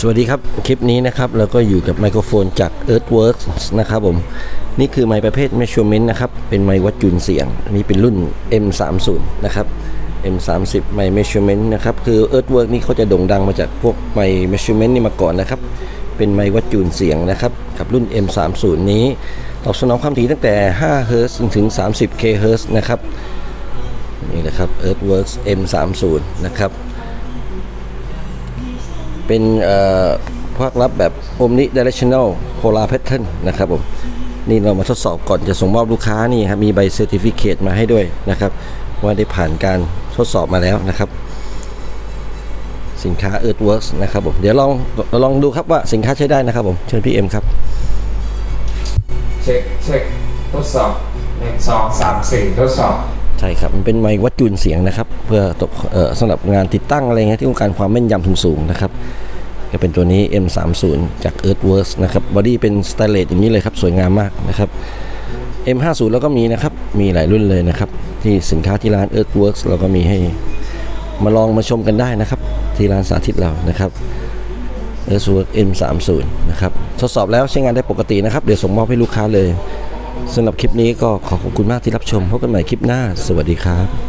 สวัสดีครับ คลิปนี้นะครับเราก็อยู่กับไมโครโฟนจาก Earthworks นะครับผม นี่คือไมค์ประเภท measurement นะครับ เป็นไมค์วัดจุลเสียง อันนี้เป็นรุ่น M30 นะครับ M30 ไมค์ measurement นะครับ คือ Earthworks นี่เขาจะโด่งดังมาจากพวกไมค์ measurement นี่มาก่อนนะครับ เป็นไมค์วัดจุลเสียงนะครับ กับรุ่น M30 นี้ ตอบสนองความถี่ตั้งแต่5 Hz ถึง 30 kHz นะครับ นี่นะครับ Earthworks M30 นะครับ เป็นภาครับแบบ Omni Directional Polar Pattern นะครับผมนี่เรามาทดสอบก่อนจะส่งมอบลูกค้านี่ครับมีใบเซอร์ติฟิเคตมาให้ด้วยนะครับ ว่าได้ผ่านการทดสอบมาแล้วนะครับ สินค้า Earthworks นะครับผมเดี๋ยวลองเราลองดูครับว่าสินค้าใช้ได้นะครับผมเชิญพี่เอ็มครับ เช็คเช็คทดสอบหนึ่งสองสามสี่ทดสอบ ใช่ครับมันเป็นไมค์วัดจุลเสียงนะครับ เพื่อตกสำหรับงานติดตั้งอะไรเงี้ยที่ต้องการความแม่นยำสูงๆนะครับก็เป็นตัวนี้ M30 จาก Earthworks นะครับบอดี้เป็นส t ตเลสอย่างนี้เลยครับ สวยงามมากนะครับ M50 แล้วก็มีนะครับ มีหลายรุ่นเลยนะครับ ที่สินค้าที่ร้าน Earthworks เราก็มีให้มาลองมาชมกันได้นะครับ ที่ร้านสาธิตเรานะครับ Earthworks M30 นะครับ ทดสอบแล้วใช้งานได้ปกตินะครับ เดี๋ยวส่งมอบให้ลูกค้าเลย สำหรับคลิปนี้ก็ขอขอบคุณมากที่รับชมพบกันใหม่คลิปหน้า สวัสดีครับ